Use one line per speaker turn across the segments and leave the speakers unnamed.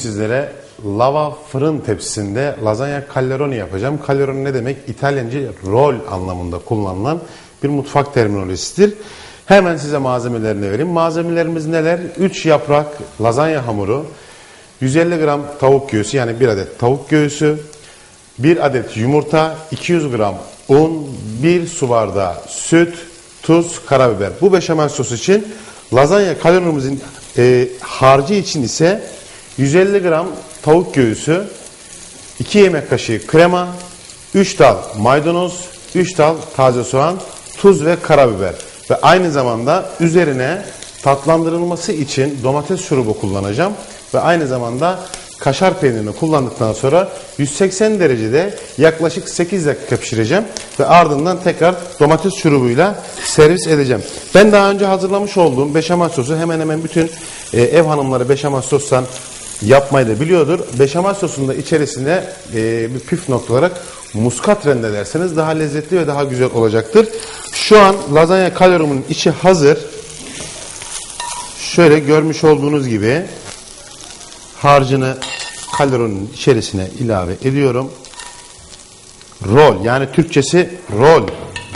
sizlere lava fırın tepsisinde lazanya calderoni yapacağım. Calderoni ne demek? İtalyanca rol anlamında kullanılan bir mutfak terminolojisidir. Hemen size malzemelerini vereyim. Malzemelerimiz neler? 3 yaprak lazanya hamuru, 150 gram tavuk göğsü yani 1 adet tavuk göğsü, 1 adet yumurta, 200 gram un, 1 su bardağı süt, tuz, karabiber. Bu beşamel sos için lazanya kalorimizin e, harcı için ise 150 gram tavuk göğsü, 2 yemek kaşığı krema, 3 dal maydanoz, 3 dal taze soğan, tuz ve karabiber. Ve aynı zamanda üzerine tatlandırılması için domates şurubu kullanacağım. Ve aynı zamanda kaşar peynirini kullandıktan sonra 180 derecede yaklaşık 8 dakika pişireceğim. Ve ardından tekrar domates şurubuyla servis edeceğim. Ben daha önce hazırlamış olduğum beşamel sosu hemen hemen bütün e, ev hanımları beşamel sostan yapmayı da biliyordur. Beşamel sosunda içerisine e, bir püf nokta olarak muskat rendelerseniz daha lezzetli ve daha güzel olacaktır. Şu an lazanya kalorimin içi hazır. Şöyle görmüş olduğunuz gibi harcını kalorinin içerisine ilave ediyorum. Rol yani Türkçesi rol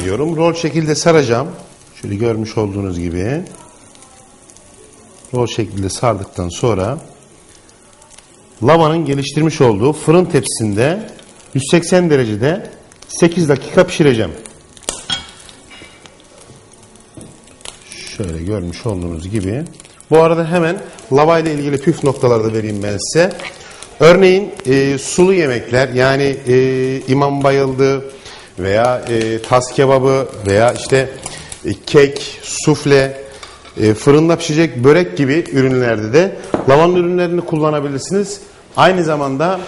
diyorum. Rol şekilde saracağım. Şöyle görmüş olduğunuz gibi. Rol şekilde sardıktan sonra lavanın geliştirmiş olduğu fırın tepsisinde 180 derecede 8 dakika pişireceğim. Şöyle görmüş olduğunuz gibi. Bu arada hemen lava ile ilgili püf noktaları da vereyim ben size. Örneğin e, sulu yemekler yani e, imam bayıldı veya e, tas kebabı veya işte e, kek, sufle, e, fırında pişecek börek gibi ürünlerde de lavanın ürünlerini kullanabilirsiniz. Aynı zamanda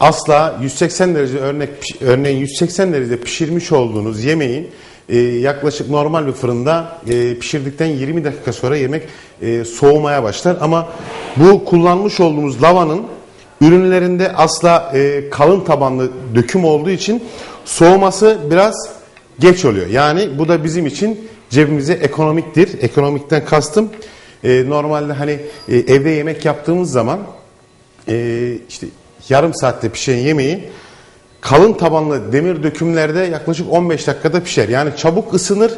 asla 180 derece örnek örneğin 180 derecede pişirmiş olduğunuz yemeğin e, yaklaşık normal bir fırında e, pişirdikten 20 dakika sonra yemek e, soğumaya başlar. Ama bu kullanmış olduğumuz lavanın ürünlerinde asla kalın tabanlı döküm olduğu için soğuması biraz geç oluyor. Yani bu da bizim için cebimize ekonomiktir. Ekonomikten kastım e, normalde hani e, evde yemek yaptığımız zaman e, işte yarım saatte pişen yemeği kalın tabanlı demir dökümlerde yaklaşık 15 dakikada pişer. Yani çabuk ısınır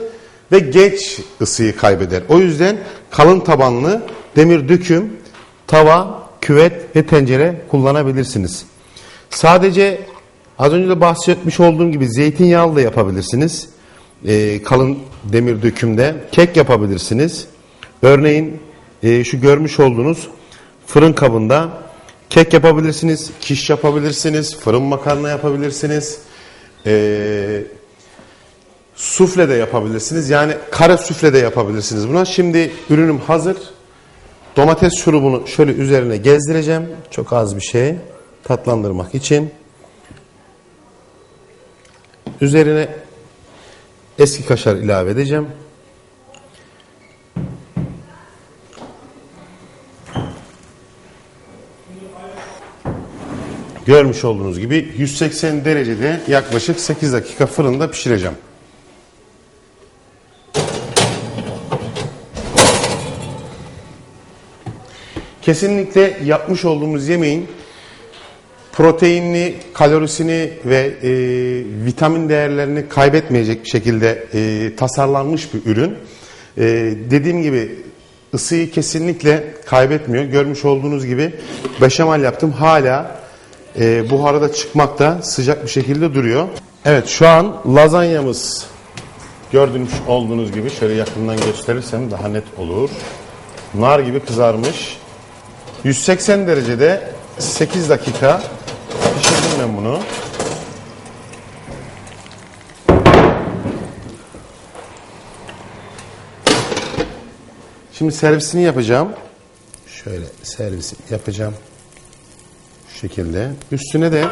ve geç ısıyı kaybeder. O yüzden kalın tabanlı demir döküm, tava, küvet ve tencere kullanabilirsiniz. Sadece az önce de bahsetmiş olduğum gibi zeytinyağlı da yapabilirsiniz. Ee, kalın demir dökümde kek yapabilirsiniz. Örneğin e, şu görmüş olduğunuz fırın kabında Kek yapabilirsiniz, kiş yapabilirsiniz, fırın makarna yapabilirsiniz. Ee, sufle de yapabilirsiniz. Yani kare sufle de yapabilirsiniz buna. Şimdi ürünüm hazır. Domates şurubunu şöyle üzerine gezdireceğim. Çok az bir şey tatlandırmak için. Üzerine eski kaşar ilave edeceğim. Görmüş olduğunuz gibi 180 derecede yaklaşık 8 dakika fırında pişireceğim. Kesinlikle yapmış olduğumuz yemeğin proteinini, kalorisini ve e, vitamin değerlerini kaybetmeyecek şekilde e, tasarlanmış bir ürün. E, dediğim gibi ısıyı kesinlikle kaybetmiyor. Görmüş olduğunuz gibi beşamel yaptım. Hala e, buharı çıkmakta sıcak bir şekilde duruyor. Evet şu an lazanyamız gördüğünüz olduğunuz gibi şöyle yakından gösterirsem daha net olur. Nar gibi kızarmış. 180 derecede 8 dakika ben bunu. Şimdi servisini yapacağım. Şöyle servisini yapacağım şekilde. Üstüne de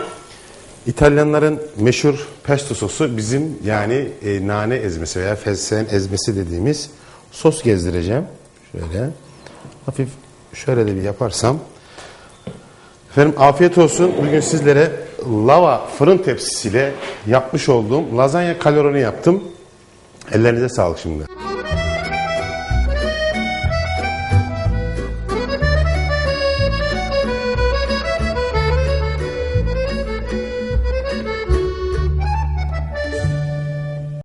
İtalyanların meşhur pesto sosu bizim yani e, nane ezmesi veya fesleğen ezmesi dediğimiz sos gezdireceğim. Şöyle hafif şöyle de bir yaparsam. Efendim afiyet olsun. Bugün sizlere lava fırın tepsisiyle yapmış olduğum lazanya kaloroni yaptım. Ellerinize sağlık şimdi.